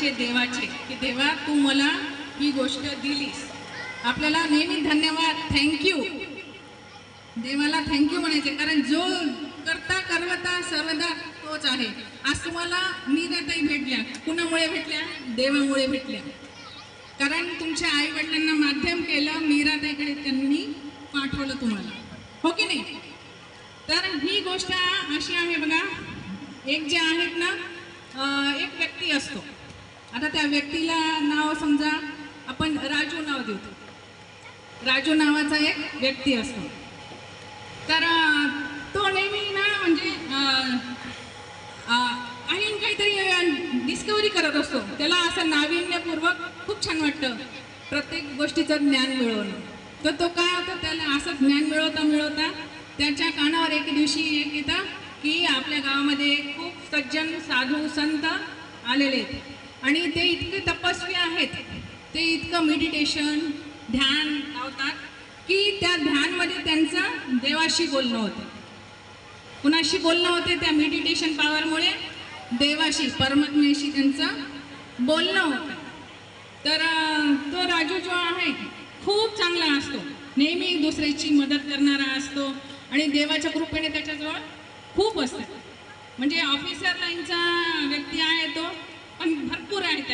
म्हणायचे देवाचे. की देवा तू मला ही गोष्ट दिलीस. आपल्याला नेहमी धन्यवाद. थँक्यू देवाला थँक्यू म्हणायचे. कारण जो करता करवता सर्वदा तोच आहे. आज तुम्हाला मीराताई भेटल्या. कुणामुळे भेटल्या? देवामुळे भेटल्या. कारण तुमच्या आई वडिलांना माध्यम केलं मीराताईकडे त्यांनी पाठवलं तुम्हाला. हो की नाही? तर ही गोष्ट अशी आहे बघा. एक जे आहेत ना एक व्यक्ती असतो. आता त्या व्यक्तीला नाव समजा आपण राजू नाव देतो. राजू नावाचा एक व्यक्ती असतो. तर तो नेहमी ना म्हणजे आणि काहीतरी डिस्कवरी करत असतो. त्याला असं नाविन्यपूर्वक खूप छान वाटतं. प्रत्येक गोष्टीचं ज्ञान मिळवणं. तर तो काय होतं? त्याला असं ज्ञान मिळवता मिळवता त्याच्या कानावर एके दिवशी एक येतं की आपल्या गावामध्ये खूप सज्जन साधू संत आलेले आहेत. आणि ते इतके तपस्वी आहेत ते इतकं मेडिटेशन ध्यान लावतात की त्या ध्यानमध्ये त्यांचं देवाशी बोलणं होतं. कुणाशी बोलणं होते त्या मेडिटेशन पॉवरमुळे देवाशी परमात्म्याशी त्यांचं बोलणं होतं. तर तो राजू जो आहे खूप चांगला असतो. नेहमी दुसऱ्याची मदत करणारा असतो आणि देवाच्या कृपेने त्याच्याजवळ खूप असतं म्हणजे ऑफिसर लाईनचा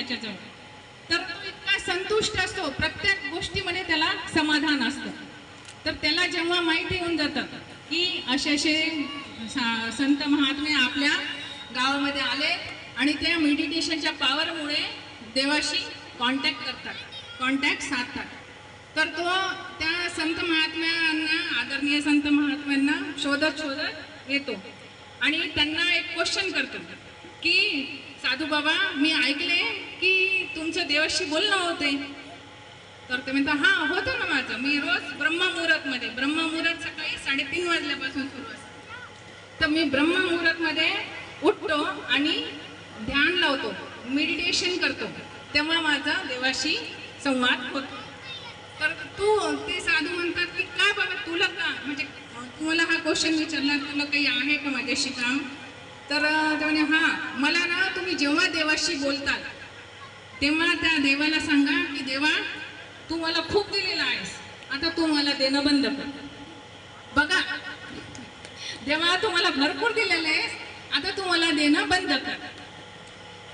त्याच्याजवळ तर तो इतका संतुष्ट असतो. प्रत्येक गोष्टीमध्ये त्याला समाधान असतं. तर त्याला जेव्हा माहिती होऊन जातं की असे असे संत महात्मे आपल्या गावामध्ये आले आणि त्या मेडिटेशनच्या पॉवरमुळे देवाशी कॉन्टॅक्ट करतात. कॉन्टॅक्ट साधतात. तर तो त्या संत महात्म्यांना आदरणीय संत महात्म्यांना शोधत शोधत येतो. आणि त्यांना एक क्वेश्चन करतो की साधू बाबा मी ऐकले की तुमचं देवाशी बोलणं होते तर ते म्हणतात हां होतं ना माझं. मी रोज ब्रह्ममुहूर्तमध्ये ब्रह्ममुहूर्त सकाळी साडेतीन वाजल्यापासून सुरू असते. तर मी ब्रह्ममुहूर्तमध्ये उठतो आणि ध्यान लावतो मेडिटेशन करतो. तेव्हा माझा देवाशी संवाद होतो. तर तू ते साधू म्हणतात की काय बाबा तुला का? म्हणजे तुम्हाला हा क्वेश्चन विचारला तुला काही आहे का माझ्याशी काम? तर अं, ते म्हणे हां मला ना तुम्ही जेव्हा देवाशी बोलतात तेव्हा त्या देवाला सांगा की देवा तू मला खूप दिलेला आहेस. आता तू मला देणं बंद कर. बघा देवा तू मला भरपूर दिलेलं आहेस. आता तू मला देणं बंद कर.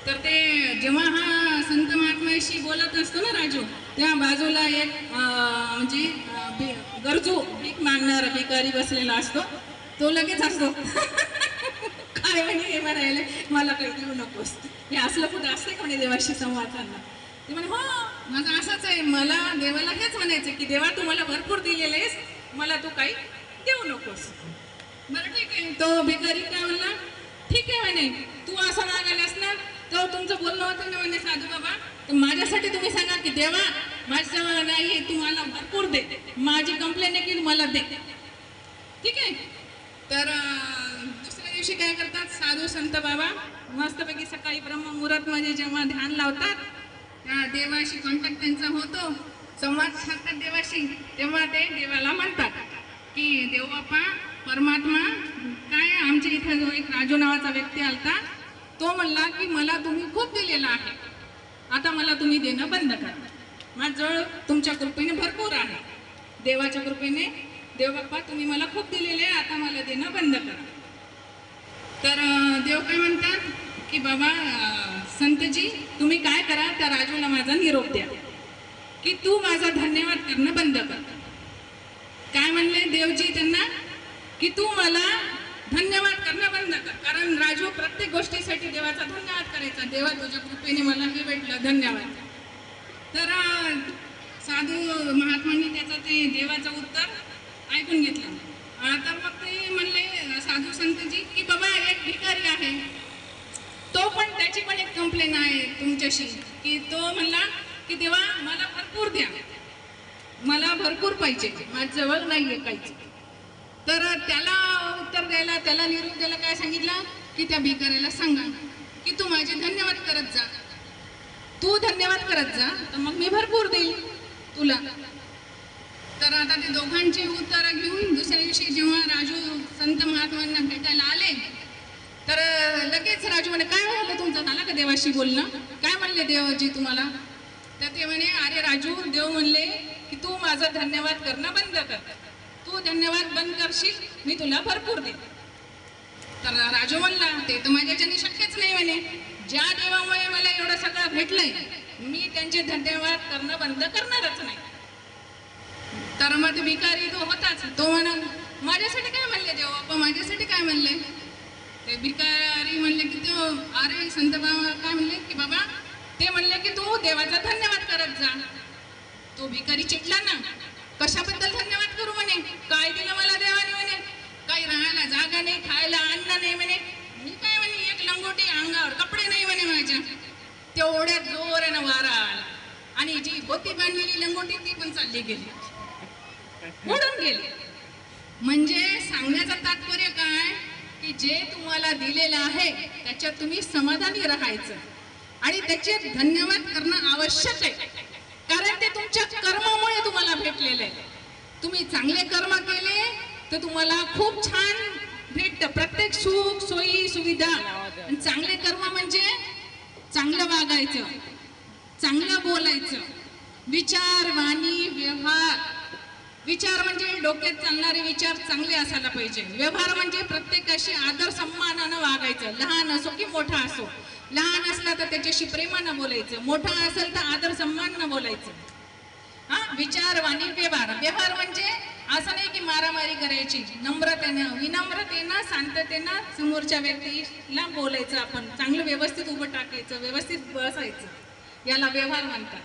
तर ते जेव्हा हा संत महात्म्याशी बोलत असतो ना राजू त्या बाजूला एक म्हणजे गरजू भीक मागणारा भिकारी बसलेला असतो. तो लगेच असतो. काय म्हणे हे म्हणायला मला काही देऊ नकोस. हे असलं कुठं असते का म्हणे देवाशी संवाद ते म्हणे हो माझं असंच आहे. मला देवाला हेच म्हणायचं की देवा तू मला भरपूर दिलेलं आहेस. मला तू काही देऊ नकोस. बरं ठीक आहे. तो भिकारी काय म्हणला ठीक आहे म्हणे. तू असं मागायलास ना तर तुमचं बोलणं होतं ना म्हणे साधू बाबा. तर माझ्यासाठी तुम्ही सांगा की देवा माझ्याजवळ नाही तू मला भरपूर दे. माझी कंप्लेंट आहे की मला दे. ठीक आहे. तर दिवशी काय करतात? साधू संत बाबा मस्तपैकी सकाळी ब्रह्ममुहूर्तमध्ये जेव्हा ध्यान लावतात त्या देवाशी कॉन्टॅक्ट त्यांचा होतो. संवाद साधतात देवाशी. तेव्हा ते देवाला म्हणतात की देवबापा परमात्मा काय आमच्या इथं जो एक राजू नावाचा व्यक्ती आलता तो म्हणला की मला तुम्ही खूप दिलेला आहे. आता मला तुम्ही देणं बंद करा. माझं तुमच्या कृपेने भरपूर आहे. देवाच्या कृपेने देवबाप्पा तुम्ही मला खूप दिलेले आहे. आता मला देणं बंद करा. तर देव काय म्हणतात की बाबा संतजी तुम्ही काय करा त्या राजूला माझा निरोप द्या. की तू माझा धन्यवाद करणं बंद कर. काय म्हणले देवजी त्यांना? की तू मला धन्यवाद करणं बंद कर. कारण राजू प्रत्येक गोष्टीसाठी देवाचा धन्यवाद करायचा. देवा तुझ्या कृपेने मला हे भेटलं. धन्यवाद. तर साधू महात्मांनी त्याचं ते देवाचं उत्तर ऐकून घेतलं. तर मग ते म्हणले साधू संतजी की बाबा एक भिकारी आहे. तो पण त्याची पण एक कंप्लेन आहे तुमच्याशी की तो म्हणला की देवा मला भरपूर द्या. मला भरपूर पाहिजे. माझ्याजवळ नाही आहे काहीच. तर त्याला उत्तर द्यायला त्याला निरोप द्यायला काय सांगितलं? की त्या भिकाऱ्याला सांगा की तू माझे धन्यवाद करत जा. तू धन्यवाद करत जा तर मग मी भरपूर देईल तुला. तर आता ते दोघांची उत्तरं घेऊन दुसऱ्या दिवशी जेव्हा राजू संत महात्मांना भेटायला आले तर लगेच राजू म्हणे काय झालं तुमचं झालं का देवाशी बोलणं? काय म्हणले देवजी तुम्हाला? तर ते म्हणे अरे राजू देव म्हणले की तू माझा धन्यवाद करणं बंद कर. तू धन्यवाद बंद करशील मी तुला भरपूर दे तर राजू म्हणला ते तर माझ्याच्याने शक्यच नाही म्हणे. ज्या देवामुळे मला एवढं सगळं भेटलंय मी त्यांचे धन्यवाद करणं बंद करणारच नाही. तर मग भिकारी तो होताच. तो म्हणा माझ्यासाठी काय म्हणले देव बाप्पा? माझ्यासाठी काय म्हणले? ते भिकारी म्हणले की तो अरे संत बाबा काय म्हणले की बाबा ते म्हणले की तू देवाचा धन्यवाद करत जा. तो भिकारी चिटला ना कशाबद्दल धन्यवाद करू म्हणे? काय दिलं मला देवाने म्हणे? काही राहायला जागा नाही खायला अन्न नाही म्हणे. मी काय म्हणे एक लंगोटी अंगावर कपडे नाही म्हणे माझ्या. तेवढ्या जोरानं वारा आला. आणि जी होती बांधलेली लंगोटी ती पण चालली गेली. उडून गेली. म्हणजे सांगण्याचं तात्पर्य काय? की जे तुम्हाला दिलेलं आहे त्याच्यात तुम्ही समाधानी राहायचं. आणि त्याचे धन्यवाद करणं आवश्यक आहे. कारण ते तुमच्या कर्मामुळे तुम्हाला भेटलेलं आहे. तुम्ही चांगले कर्म केले तर तुम्हाला खूप छान भेटतं. प्रत्येक सुख सोयी सुविधा. चांगले कर्म म्हणजे चांगलं वागायचं चांगलं बोलायचं. विचार वाणी व्यवहार. विचार म्हणजे डोक्यात चालणारे विचार चांगले असायला पाहिजे. व्यवहार म्हणजे प्रत्येकाशी आदर सन्मानानं वागायचं. लहान असो की मोठा असो. लहान असला तर त्याच्याशी प्रेमानं बोलायचं. मोठा असेल तर आदर सन्मानानं बोलायचं. हा? विचार वाणी व्यवहार. व्यवहार म्हणजे असं नाही की मारामारी करायची. नम्रतेनं विनम्रतेनं शांततेनं समोरच्या व्यक्तीला बोलायचं आपण. चांगलं व्यवस्थित उभं टाकायचं व्यवस्थित बसायचं. याला व्यवहार म्हणतात.